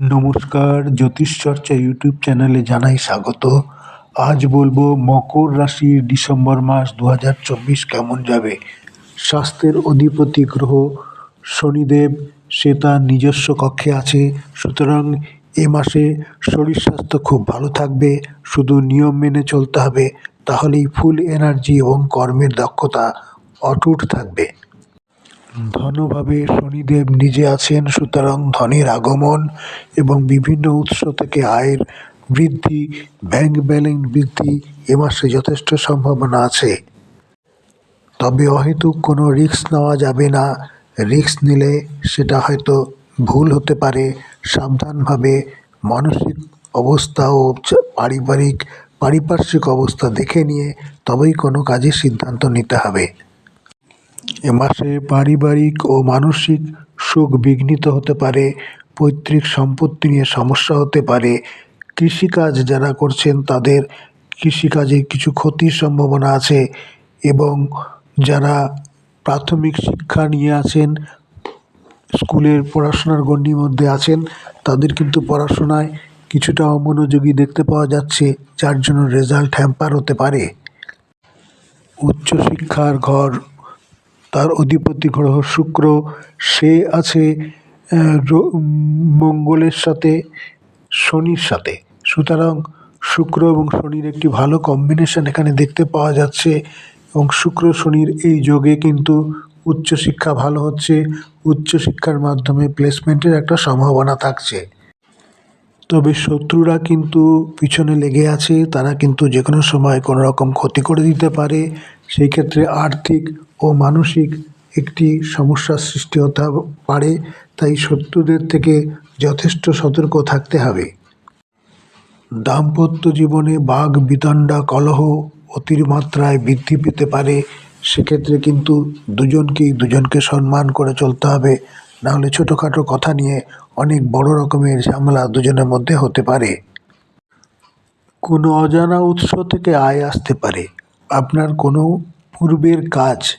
নমস্কার জ্যোতিষচর্চা ইউটিউব চ্যানেলে জানাই স্বাগত। আজ বলব মকর রাশি ডিসেম্বর মাস দু হাজার চব্বিশ কেমন যাবে? স্বাস্থ্যের অধিপতি গ্রহ শনিদেব, সে তার নিজস্ব কক্ষে আছে। সুতরাং এ মাসে শরীর স্বাস্থ্য খুব ভালো থাকবে, শুধু নিয়ম মেনে চলতে হবে, তাহলেই ফুল এনার্জি এবং কর্মের দক্ষতা অটুট থাকবে। ধনভাবে শনিদেব নিজে আছেন, সুতরাং ধনের আগমন এবং বিভিন্ন উৎস থেকে আয়ের বৃদ্ধি, ব্যাংক ব্যালেন্স বৃদ্ধি এ মাসে যথেষ্ট সম্ভাবনা আছে। তবে অহেতুক কোনো রিস্ক নেওয়া যাবে না। রিস্ক নিলে সেটা হয়তো ভুল হতে পারে। সাবধানভাবে মানসিক অবস্থা ও পারিবারিক, পারিপার্শ্বিক অবস্থা দেখে নিয়ে তবেই কোনো কাজে সিদ্ধান্ত নিতে হবে। এ মাসে পারিবারিক ও মানসিক সুখ বিঘ্নিত হতে পারে, পৈতৃক সম্পত্তি নিয়ে সমস্যা হতে পারে। কৃষিকাজ যারা করছেন তাদের কৃষিকাজে কিছু ক্ষতির সম্ভাবনা আছে এবং যারা প্রাথমিক শিক্ষা নিয়ে আছেন, স্কুলের পড়াশোনার গণ্ডির মধ্যে আছেন, তাদের কিন্তু পড়াশোনায় কিছুটা অমনোযোগী দেখতে পাওয়া যাচ্ছে, যার জন্য রেজাল্ট হ্যাম্পার হতে পারে। উচ্চশিক্ষার ঘর তার অধিপতি গ্রহ শুক্র, সে আছে মঙ্গলের সাথে, শনির সাথে। সুতরাং শুক্র এবং শনির একটি ভালো কম্বিনেশন এখানে দেখতে পাওয়া যাচ্ছে এবং শুক্র, শনির এই যোগে কিন্তু উচ্চশিক্ষা ভালো হচ্ছে, উচ্চশিক্ষার মাধ্যমে প্লেসমেন্টের একটা সম্ভাবনা থাকছে। তবে শত্রুরা কিন্তু পিছনে লেগে আছে, তারা কিন্তু যে কোনো সময় কোনো রকম ক্ষতি করে দিতে পারে। সেই ক্ষেত্রে আর্থিক ও মানসিক একটি সমস্যার সৃষ্টি হতে পারে, তাই শত্রুদের থেকে যথেষ্ট সতর্ক থাকতে হবে। দাম্পত্য জীবনে বাঘ, বিতণ্ডা, কলহ অতিমাত্রায় বৃদ্ধি পেতে পারে, সেক্ষেত্রে কিন্তু দুজনকেই দুজনকে সম্মান করে চলতে হবে। নাহলে ছোটোখাটো কথা নিয়ে অনেক বড় রকমের ঝামেলা দুজনের মধ্যে হতে পারে। কোনো অজানা উৎস থেকে আয় আসতে পারে। আপনার কোনো পূর্বের কাজ,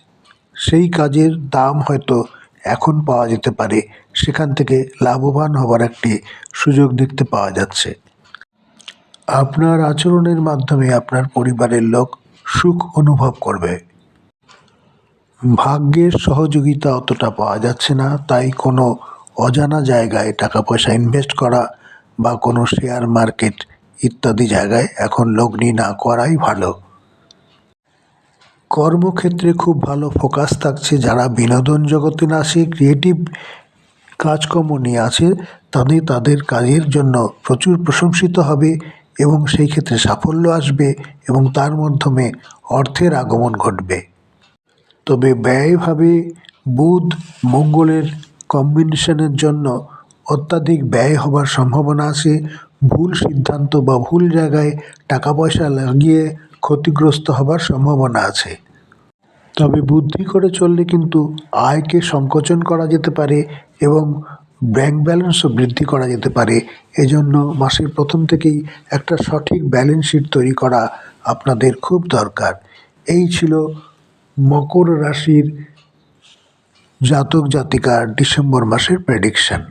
সেই কাজের দাম হয়তো এখন পাওয়া যেতে পারে। সেখান থেকে লাভবান হবার একটি সুযোগ দেখতে পাওয়া যাচ্ছে। আপনার আচরণের মাধ্যমে আপনার পরিবারের লোক সুখ অনুভব করবে। ভাগ্যের সহযোগিতা অতটা পাওয়া যাচ্ছে না, তাই কোনো অজানা জায়গায় টাকা পয়সা ইনভেস্ট করা বা কোনো শেয়ার মার্কেট ইত্যাদি জায়গায় এখন লগ্নি না করাই ভালো। কর্মক্ষেত্রে খুব ভালো ফোকাস থাকছে যারা বিনোদন জগতে না আসে ক্রিয়েটিভ কাজকর্ম নিয়ে আছে, তাদের তাদের কাজের জন্য প্রচুর প্রশংসিত হবে এবং সেই ক্ষেত্রে সাফল্য আসবে এবং তার মাধ্যমে অর্থের আগমন ঘটবে। তবে ব্যয়ভাবে বুধ মঙ্গলের কম্বিনেশনের জন্য অত্যাধিক ব্যয় হবার সম্ভাবনা আছে। ভুল সিদ্ধান্ত বা ভুল জায়গায় টাকা পয়সা লাগিয়ে ক্ষতিগ্রস্ত হবার সম্ভাবনা আছে। তবে বুদ্ধি করে চললে কিন্তু আয়কে সংকোচন করা যেতে পারে এবং ব্যাংক ব্যালেন্সও বৃদ্ধি করা যেতে পারে। এজন্য মাসের প্রথম থেকেই একটা সঠিক ব্যালেন্স শিট তৈরি করা আপনাদের খুব দরকার। এই ছিল মকর রাশির জাতক জাতিকার ডিসেম্বর মাসের প্রেডিকশন